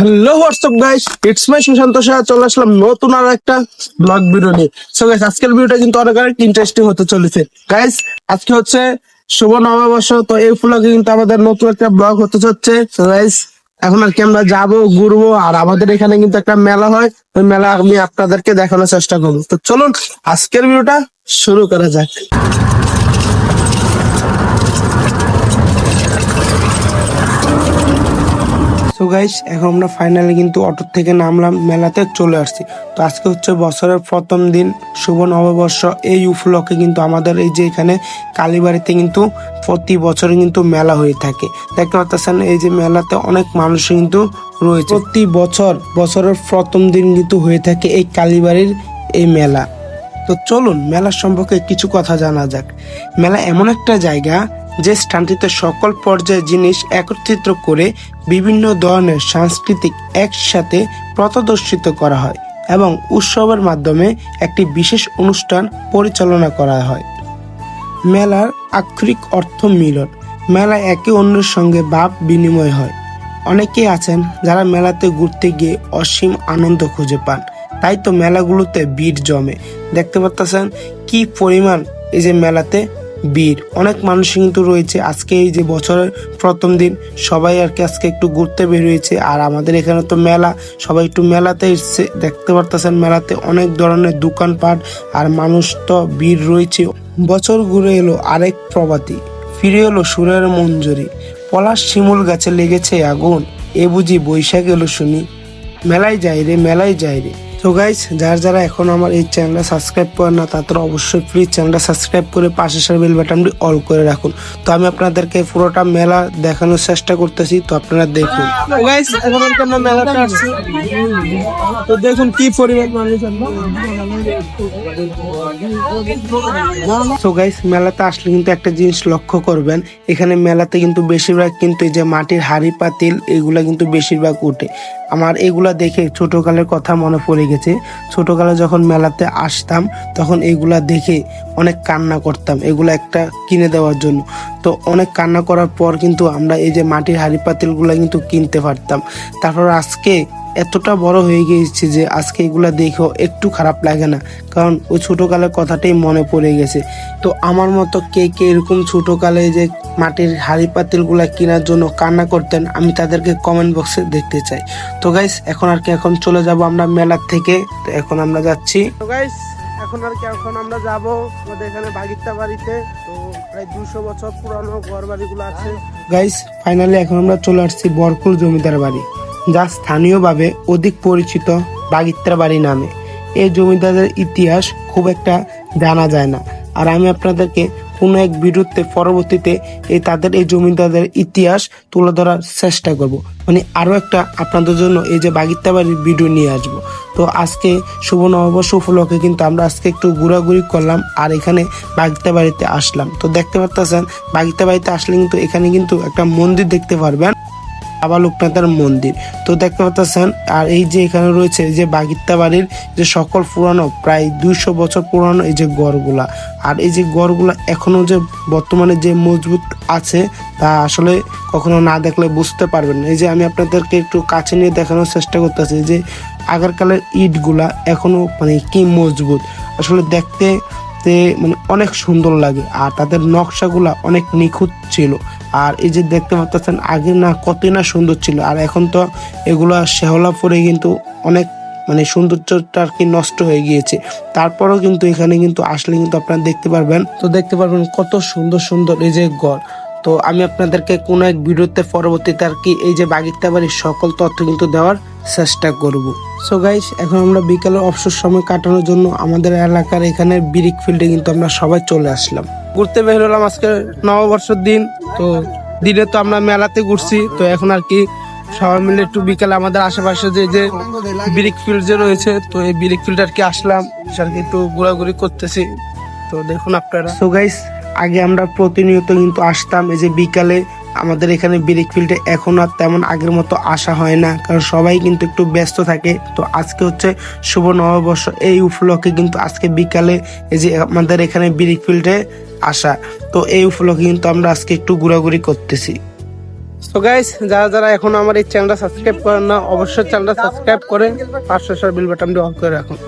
Hello WhatsApp guys it's my Sushant Shah চলে আসলাম নতুন আর একটা ব্লগ ভিডিও নিয়ে। সো গাইস আজকের ভিডিওটা কিন্তু অনেক অনেক ইন্টারেস্টিং হতে চলেছে। গাইস আজকে হচ্ছে শুভ নববর্ষ, তো এই উপলক্ষে কিন্তু আমাদের নতুন একটা ব্লগ হতে চলছে। সো গাইস এখন আর কি আমরা যাব, ঘুরবো, আর আমাদের এখানে কিন্তু একটা মেলা হয়। ওই মেলা আমি আপনাদেরকে দেখানোর চেষ্টা করব। তো চলুন, আজকের ভিডিওটা শুরু করা যাক। সো গাইস এখন আমরা ফাইনালি কিন্তু অটো থেকে নামলাম, মেলাতে চলে আসছি। তো আজকে হচ্ছে বছরের প্রথম দিন, শুভ নববর্ষ। এই উপলক্ষে কিন্তু আমাদের এই যে এখানে কালীবাড়িতে কিন্তু প্রতি বছর কিন্তু মেলা হয়ে থাকে। দেখতে পাচ্ছেন, এই যে মেলাতে অনেক মানুষ কিন্তু রয়েছে। প্রতি বছর, বছরের প্রথম দিন কিন্তু হয়ে থাকে এই কালীবাড়ির এই মেলা। তো চলুন মেলার সম্পর্কে কিছু কথা জানা যাক। মেলা এমন একটা জায়গা যে স্থানটিতে সকল পর্যায়ের জিনিস একত্রিত করে বিভিন্ন ধরনের সাংস্কৃতিক একসাথে প্রদর্শিত করা হয় এবং উৎসবের মাধ্যমে একটি বিশেষ অনুষ্ঠান পরিচালনা করা হয়। মেলার আক্ষরিক অর্থ মিলন। মেলায় একে অন্যের সঙ্গে ভাব বিনিময় হয়। অনেকেই আছেন যারা মেলাতে ঘুরতে গিয়ে অসীম আনন্দ খুঁজে পান। তাই তো মেলাগুলোতে ভিড় জমে। দেখতে পাচ্ছেন কি পরিমাণ এই যে মেলাতে ভিড় অনেক মানুষ কিন্তু রয়েছে। আজকে এই যে বছরের প্রথম দিন, সবাই আর কি আজকে একটু ঘুরতে বের হয়েছে আর আমাদের এখানে তো মেলা, সবাই একটু মেলাতে এসছে। দেখতে পারতেছেন মেলাতে অনেক ধরনের দোকানপাট আর মানুষ তো ভিড় রয়েছে। বছর ঘুরে এলো আরেক প্রভাতী ফিরে এলো সুরের মঞ্জুরি। পলাশ শিমুল গাছে লেগেছে আগুন, এ বুঝি বৈশাখ এলো শুনি। মেলায় যাই রে, মেলায় যাই রে। তো গাইস যারা যারা এখন আমার এই চ্যানেলটা সাবস্ক্রাইব করেন না, তারা অবশ্যই প্লিজ চ্যানেলটা সাবস্ক্রাইব করে পাশে সার বেল বাটনটি অল করে রাখুন। তো আমি আপনাদেরকে পুরোটা মেলা দেখানোর চেষ্টা করতেছি, তো আপনারা দেখুন। এখন আমরা তো দেখুন কি পরিমাণ মানুষ সো গাইস মেলাতে আসলে কিন্তু একটা জিনিস লক্ষ্য করবেন, এখানে মেলাতে কিন্তু বেশিরভাগ কিন্তু এই যে মাটির হাড়ি, পাতিল, এগুলা কিন্তু বেশিরভাগ উঠে আমার এগুলা দেখে ছোটকালের কথা মনে পড়ে গেছে ছোটোকালে যখন মেলাতে আসতাম, তখন এগুলা দেখে অনেক কান্না করতাম। এগুলো একটা কিনে দেওয়ার জন্য। তো অনেক কান্না করার পর কিন্তু আমরা এই যে মাটির হাড়ি পাতিলগুলো কিন্তু কিনতে পারতাম। তারপর আজকে এতটা বড় হয়ে গিয়েছে যে আজকে এগুলা দেখেও একটু খারাপ লাগে না। কারণ ওই ছোটকালের কথাটাই মনে পড়ে গেছে। তো আমার মতো কে কে এরকম ছোটকালে যে মাটির হাড়ি পাতিলগুলা কেনার জন্য কান্না করতেন, আমি তাদেরকে কমেন্ট বক্সে দেখতে চাই। তো গাইস এখন আর কি এখন চলে যাব আমরা মেলার থেকে। তো এখন আমরা যাচ্ছি। তো গাইস এখন আর কি এখন আমরা যাব আমাদের এখানে বাগিচা বাড়িতে। তো প্রায় দুশো বছর পুরানো ঘর বাড়িগুলো আছে। গাইস ফাইনালি এখন আমরা চলে আসছি বরকুল জমিদার বাড়ি। যা স্থানীয়ভাবে অধিক পরিচিত বাগিত্রা বাড়ি নামে। এই জমিদারের ইতিহাস খুব একটা জানা যায় না। আর আমি আপনাদেরকে কোনো এক ভিডিওতে পরবর্তীতে এই তাদের, এই জমিদারদের ইতিহাস তুলে ধরার চেষ্টা করব। মানে আরও একটা আপনাদের জন্য এই যে বাগিত্রা বাড়ির ভিডিও নিয়ে আসব। তো আজকে শুভ নববর্ষ উপলক্ষে কিন্তু আমরা আজকে একটু ঘোরাঘুরি করলাম আর এখানে বাগিত্রা বাড়িতে আসলাম। তো দেখতে পারতেছেন, বাগিত্রা বাড়িতে আসলে কিন্তু এখানে কিন্তু একটা মন্দির দেখতে পারবেন। বাবা মন্দির। তো দেখতে পাচ্ছেন, আর এই যে এখানে রয়েছে যে বাগিত্তা বাড়ির যে সকল পুরানো, প্রায় দুইশো বছর পুরানো এই যে গড়গুলা। আর এই যে গড়গুলা এখনও যে বর্তমানে যে মজবুত আছে, তা আসলে কখনো না দেখলে বুঝতে পারবেন। এই যে আমি আপনাদেরকে একটু কাছে নিয়ে দেখানোর চেষ্টা করতেছি, যে আগেরকালের ইটগুলা এখনও মানে কি মজবুত। আসলে দেখতে মানে অনেক সুন্দর লাগে, আর তাদের নকশাগুলা অনেক নিখুঁত ছিল। আর এই যে দেখতে পাচ্ছেন, আগে না কতই না সুন্দর ছিল, আর এখন তো এগুলা শেহলা পরে কিন্তু অনেক মানে সৌন্দর্যটা আর কি নষ্ট হয়ে গিয়েছে। তারপরেও কিন্তু এখানে কিন্তু আসলে কিন্তু আপনারা দেখতে পারবেন। তো দেখতে পারবেন কত সুন্দর সুন্দর এই যে গড় তো আমি আপনাদেরকে কোনো এক ভিডিওতে পরবর্তীতে আর কি এই যে বাগিত্তা বাড়ির সকল তথ্য কিন্তু দেওয়ার চেষ্টা করব। সো গাইস এখন আমরা বিকালে অবসর সময় কাটানোর জন্য আমাদের এলাকার এখানে বিরিক ফিল্ডে কিন্তু আমরা সবাই চলে আসলাম। ঘুরতে বের হলাম আজকে নববর্ষের দিন। তো দিনে তো আমরা মেলাতে ঘুরছি, তো এখন আর কি সবাই মিলে একটু বিকালে আমাদের আশেপাশে যে যে বিরিক ফিল্ড যে রয়েছে, তো এই বিরিক ফিল্ড আর কি আসলাম আর কি একটু ঘোরাঘুরি করতেছি। তো দেখুন আপনারা। সো গাইস আগে আমরা প্রতিনিয়ত কিন্তু আসতাম, এই যে বিকালে আমাদের এখানে ব্রেক ফিল্ডে এখন আর তেমন আগের মতো আসা হয় না, কারণ সবাই কিন্তু একটু ব্যস্ত থাকে। তো আজকে হচ্ছে শুভ নববর্ষ, এই উপলক্ষে কিন্তু আজকে বিকালে এই যে আমাদের এখানে ব্রেক ফিল্ডে আসা তো এই উপলক্ষে কিন্তু আমরা আজকে একটু ঘোরাঘুরি করতেছি। সো গাইস যারা যারা এখনও আমার এই চ্যানেলটা সাবস্ক্রাইব করেন না, অবশ্যই চ্যানেলটা সাবস্ক্রাইব করে পাঁচশো বিল বাটনটি অফ করে রাখুন।